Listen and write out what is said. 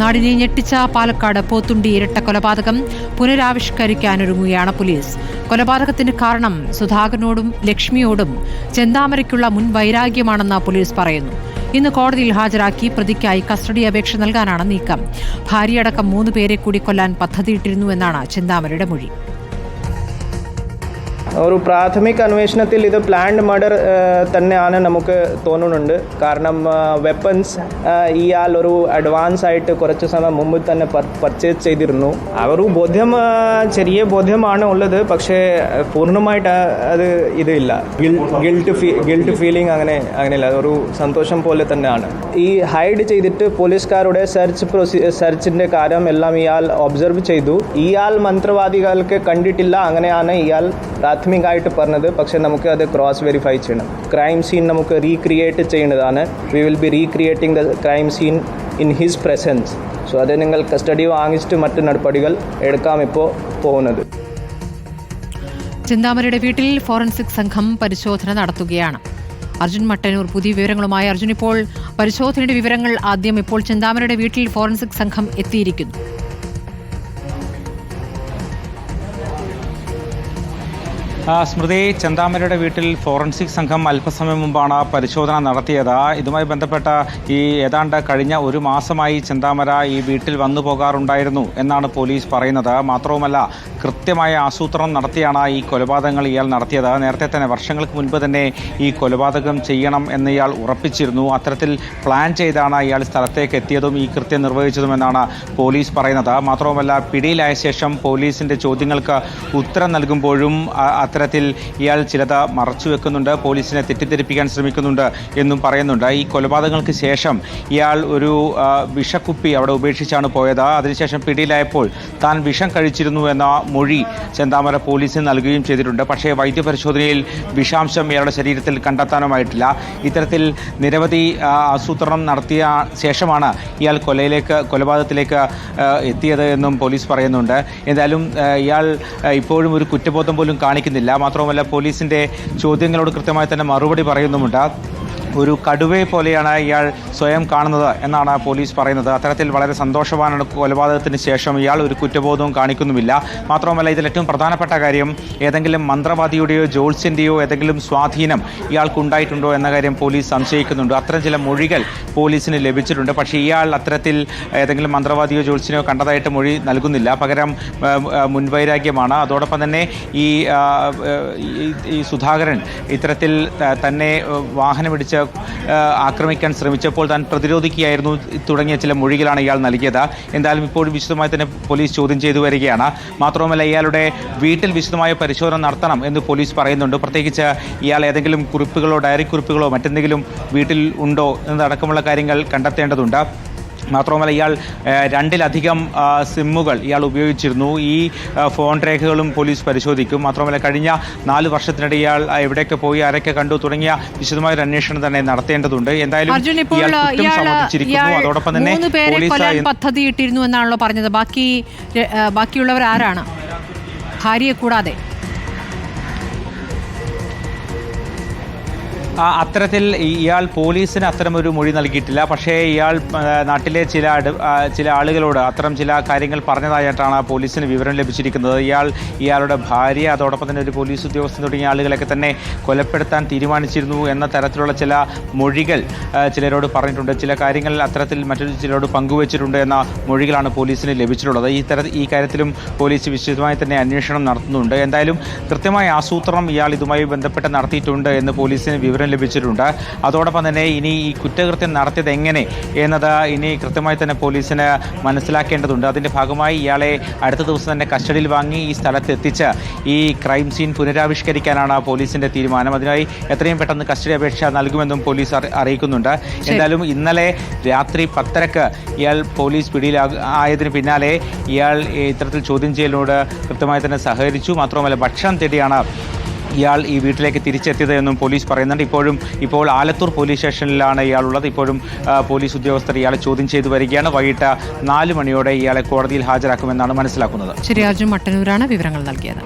നാടിനെ ഞെട്ടിച്ച പാലക്കാട് പോത്തുണ്ടി ഇരട്ട കൊലപാതകം പുനരാവിഷ്കരിക്കാനൊരുങ്ങുകയാണ് പോലീസ്. കൊലപാതകത്തിന് കാരണം സുധാകരനോടും ലക്ഷ്മിയോടും ചെന്താമരയ്ക്കുള്ള മുൻ വൈരാഗ്യമാണെന്ന് പോലീസ് പറയുന്നു. ഇന്ന് കോടതിയിൽ ഹാജരാക്കി പ്രതിക്കായി കസ്റ്റഡി അപേക്ഷ നൽകാനാണ് നീക്കം. ഭാര്യയടക്കം മൂന്ന് പേരെ കൂടി കൊല്ലാൻ പദ്ധതിയിട്ടിരുന്നുവെന്നാണ് ചെന്താമരയുടെ മൊഴി. ഒരു പ്രാഥമിക അന്വേഷണത്തിൽ ഇത് പ്ലാൻഡ് മർഡർ തന്നെയാണ് നമുക്ക് തോന്നുന്നുണ്ട്. കാരണം വെപ്പൺസ് ഇയാൾ ഒരു അഡ്വാൻസ് ആയിട്ട് കുറച്ച് സമയം മുമ്പ് തന്നെ പർച്ചേസ് ചെയ്തിരുന്നു. ആ ഒരു ബോധ്യം ചെറിയ ബോധ്യമാണ് ഉള്ളത്. പക്ഷേ പൂർണമായിട്ട് അത് ഇതില്ല. ഗിൽട്ട് ഗിൽട്ട് ഫീലിംഗ് അങ്ങനെ അങ്ങനെയില്ല. ഒരു സന്തോഷം പോലെ തന്നെയാണ്. ഈ ഹൈഡ് ചെയ്തിട്ട് പോലീസുകാരുടെ സെർച്ച് പ്രൊസീ സെർച്ചിന്റെ കാര്യം എല്ലാം ഇയാൾ ഒബ്സർവ് ചെയ്തു. ഇയാൾ മന്ത്രവാദികൾക്ക് കണ്ടിട്ടില്ല. അങ്ങനെയാണ് ഇയാൾ പ്രാഥമികമായിട്ട് പറഞ്ഞത് പക്ഷേ നമുക്ക് അത് ക്രോസ് വെരിഫൈ ചെയ്യണം. ക്രൈം സീൻ നമുക്ക് റീക്രിയേറ്റ് ചെയ്യുന്നതാണ്. We will be recreating the crime scene in his presence so അത് നിങ്ങൾ കസ്റ്റഡി വാങ്ങിച്ചിട്ട് മറ്റു നടപടികൾ എടുക്കാം ഇപ്പോൾ പോകുന്നത്. ചിന്താമരയുടെ വീട്ടിൽ ഫോറൻസിക് സംഘം പരിശോധന നടത്തുകയാണ്. അർജുൻ മട്ടന്നൂർ പുതിയ വിവരങ്ങളുമായി. അർജുൻ ഇപ്പോൾ പരിശോധനയുടെ വിവരങ്ങൾ ആദ്യം ഇപ്പോൾ ചിന്താമരയുടെ വീട്ടിൽ ഫോറൻസിക് സംഘം എത്തിയിരിക്കുന്നു. സ്മൃതി ചന്താമരയുടെ വീട്ടിൽ ഫോറൻസിക് സംഘം അല്പസമയം മുമ്പാണ് പരിശോധന നടത്തിയത്. ഇതുമായി ബന്ധപ്പെട്ട ഈ ഏതാണ്ട് കഴിഞ്ഞ ഒരു മാസമായി ചന്താമര ഈ വീട്ടിൽ വന്നു പോകാറുണ്ടായിരുന്നു എന്നാണ് പോലീസ് പറയുന്നത്. മാത്രവുമല്ല കൃത്യമായ ആസൂത്രണം നടത്തിയാണ് ഈ കൊലപാതകങ്ങൾ ഇയാൾ നടത്തിയത്. നേരത്തെ തന്നെ വർഷങ്ങൾക്ക് മുൻപ് തന്നെ ഈ കൊലപാതകം ചെയ്യണം എന്ന് ഇയാൾ ഉറപ്പിച്ചിരുന്നു. അത്തരത്തിൽ പ്ലാൻ ചെയ്താണ് ഇയാൾ സ്ഥലത്തേക്ക് എത്തിയതും ഈ കൃത്യം നിർവഹിച്ചതുമെന്നാണ് പോലീസ് പറയുന്നത്. മാത്രവുമല്ല പിടിയിലായ ശേഷം പോലീസിന്റെ ചോദ്യങ്ങൾക്ക് ഉത്തരം നൽകുമ്പോഴും അത്തരത്തിൽ ഇയാൾ ചിലത് മറച്ചു വെക്കുന്നുണ്ട് പോലീസിനെ തെറ്റിദ്ധരിപ്പിക്കാൻ ശ്രമിക്കുന്നുണ്ട് എന്നും പറയുന്നുണ്ട്. ഈ കൊലപാതകങ്ങൾക്ക് ശേഷം ഇയാൾ ഒരു വിഷക്കുപ്പി അവിടെ ഉപേക്ഷിച്ചാണ് പോയത്. അതിനുശേഷം പിടിയിലായപ്പോൾ താൻ വിഷം കഴിച്ചിരുന്നു എന്ന മൊഴി ചെന്താമര പോലീസിന് നൽകുകയും ചെയ്തിട്ടുണ്ട്. പക്ഷേ വൈദ്യപരിശോധനയിൽ വിഷാംശം ഇയാളുടെ ശരീരത്തിൽ കണ്ടെത്താനുമായിട്ടില്ല. ഇത്തരത്തിൽ നിരവധി ആസൂത്രണം നടത്തിയ ശേഷമാണ് ഇയാൾ കൊലയിലേക്ക് കൊലപാതകത്തിലേക്ക് എത്തിയത് എന്നും പോലീസ് പറയുന്നുണ്ട്. എന്തായാലും ഇയാൾ ഇപ്പോഴും ഒരു കുറ്റബോധം പോലും കാണിക്കുന്നില്ല. മാത്രവുമല്ല പോലീസിന്റെ ചോദ്യങ്ങളോട് കൃത്യമായി തന്നെ മറുപടി പറയുന്നുമുണ്ട്. ഒരു കടുവയെ പോലെയാണ് ഇയാൾ സ്വയം കാണുന്നത് എന്നാണ് പോലീസ് പറയുന്നത്. അത്തരത്തിൽ വളരെ സന്തോഷവാനാണ് കൊലപാതകത്തിന് ശേഷം ഇയാൾ ഒരു കുറ്റബോധവും കാണിക്കുന്നുമില്ല. മാത്രമല്ല ഇതിൽ ഏറ്റവും പ്രധാനപ്പെട്ട കാര്യം ഏതെങ്കിലും മന്ത്രവാദിയുടെയോ ജോൾസിന്റെയോ ഏതെങ്കിലും സ്വാധീനം ഇയാൾക്കുണ്ടായിട്ടുണ്ടോ എന്ന കാര്യം പോലീസ് സംശയിക്കുന്നുണ്ട്. അത്തരം ചില മൊഴികൾ പോലീസിന് ലഭിച്ചിട്ടുണ്ട്. പക്ഷേ ഇയാൾ അത്തരത്തിൽ ഏതെങ്കിലും മന്ത്രവാദിയോ ജോൾസിനെയോ കണ്ടതായിട്ട് മൊഴി നൽകുന്നില്ല. പകരം മുൻവൈരാഗ്യമാണ്. അതോടൊപ്പം തന്നെ ഈ സുധാകരൻ ഇത്തരത്തിൽ തന്നെ വാഹനമിടിച്ച് ആക്രമിക്കാൻ ശ്രമിച്ചപ്പോൾ താൻ പ്രതിരോധിക്കുകയായിരുന്നു. തുടങ്ങിയ ചില മൊഴികളാണ് ഇയാൾ നൽകിയത്. എന്തായാലും ഇപ്പോൾ വിശദമായി തന്നെ പോലീസ് ചോദ്യം ചെയ്തു വരികയാണ്. മാത്രവുമല്ല ഇയാളുടെ വീട്ടിൽ വിശദമായ പരിശോധന നടത്തണം എന്ന് പോലീസ് പറയുന്നുണ്ട്. പ്രത്യേകിച്ച് ഇയാൾ ഏതെങ്കിലും കുറിപ്പുകളോ ഡയറി കുറിപ്പുകളോ മറ്റെന്തെങ്കിലും വീട്ടിൽ ഉണ്ടോ എന്നതടക്കമുള്ള കാര്യങ്ങൾ കണ്ടെത്തേണ്ടതുണ്ട്. മാത്രവുമല്ല ഇയാൾ രണ്ടിലധികം സിമ്മുകൾ ഇയാൾ ഉപയോഗിച്ചിരുന്നു. ഈ ഫോൺ രേഖകളും പോലീസ് പരിശോധിക്കും. മാത്രമല്ല കഴിഞ്ഞ നാല് വർഷത്തിനിടെ ഇയാൾ എവിടെയൊക്കെ പോയി ആരൊക്കെ കണ്ടു തുടങ്ങിയ വിശദമായ ഒരു അന്വേഷണം തന്നെ നടത്തേണ്ടതുണ്ട്. എന്തായാലും അതോടൊപ്പം തന്നെ പോലീസ് പദ്ധതി ഇട്ടിരുന്നു എന്നാണല്ലോ പറഞ്ഞത്. ബാക്കി ബാക്കിയുള്ളവർ ആരാണ്? ഭാര്യയെ കൂടാതെ. അത്തരത്തിൽ ഇയാൾ പോലീസിന് അത്തരമൊരു മൊഴി നൽകിയിട്ടില്ല. പക്ഷേ ഇയാൾ നാട്ടിലെ ചില ചില ആളുകളോട് അത്തരം ചില കാര്യങ്ങൾ പറഞ്ഞതായിട്ടാണ് പോലീസിന് വിവരം ലഭിച്ചിരിക്കുന്നത്. ഇയാൾ ഇയാളുടെ ഭാര്യ അതോടൊപ്പം തന്നെ ഒരു പോലീസ് ഉദ്യോഗസ്ഥൻ തുടങ്ങിയ ആളുകളൊക്കെ തന്നെ കൊലപ്പെടുത്താൻ തീരുമാനിച്ചിരുന്നു എന്ന തരത്തിലുള്ള ചില മൊഴികൾ ചിലരോട് പറഞ്ഞിട്ടുണ്ട്. ചില കാര്യങ്ങൾ അത്തരത്തിൽ മറ്റൊരു ചിലരോട് പങ്കുവച്ചിട്ടുണ്ട് എന്ന മൊഴികളാണ് പോലീസിന് ലഭിച്ചിട്ടുള്ളത്. ഈ തര ഈ കാര്യത്തിലും പോലീസ് വിശദമായി തന്നെ അന്വേഷണം നടത്തുന്നുണ്ട്. എന്തായാലും കൃത്യമായ ആസൂത്രണം ഇയാൾ ഇതുമായി ബന്ധപ്പെട്ട് നടത്തിയിട്ടുണ്ട് എന്ന് പോലീസിന് വിവരം ലഭിച്ചിട്ടുണ്ട്. അതോടൊപ്പം തന്നെ ഇനി ഈ കുറ്റകൃത്യം നടത്തിയത് എങ്ങനെ എന്നത് ഇനി കൃത്യമായി തന്നെ പോലീസിന് മനസ്സിലാക്കേണ്ടതുണ്ട്. അതിന്റെ ഭാഗമായി ഇയാളെ അടുത്ത ദിവസം തന്നെ കസ്റ്റഡിയിൽ വാങ്ങി ഈ സ്ഥലത്തെത്തിച്ച് ഈ ക്രൈം സീൻ പുനരാവിഷ്കരിക്കാനാണ് പോലീസിന്റെ തീരുമാനം. അതിനായി എത്രയും പെട്ടെന്ന് കസ്റ്റഡി അപേക്ഷ നൽകുമെന്നും പോലീസ് അറിയിക്കുന്നുണ്ട്. എന്തായാലും ഇന്നലെ രാത്രി പത്തരക്ക് ഇയാൾ പോലീസ് പിടിയിൽ ആയതിന് പിന്നാലെ ഇയാൾ ഇത്തരത്തിൽ ചോദ്യം ചെയ്യലിനോട് കൃത്യമായി തന്നെ സഹകരിച്ചു. മാത്രമല്ല ഭക്ഷണം തേടിയാണ് ഇയാൾ ഈ വീട്ടിലേക്ക് തിരിച്ചെത്തിയത് എന്നും പോലീസ് പറയുന്നുണ്ട്. ഇപ്പോഴും ഇപ്പോൾ ആലത്തൂർ പോലീസ് സ്റ്റേഷനിലാണ് ഇയാളുള്ളത്. ഇപ്പോഴും പോലീസ് ഉദ്യോഗസ്ഥർ ഇയാളെ ചോദ്യം ചെയ്തു വരികയാണ്. വൈകിട്ട് നാല് മണിയോടെ ഇയാളെ കോടതിയിൽ ഹാജരാക്കുമെന്നാണ് മനസ്സിലാക്കുന്നത്. ശരി അർജുൻ മട്ടന്നൂരാണ് വിവരങ്ങൾ നൽകിയത്.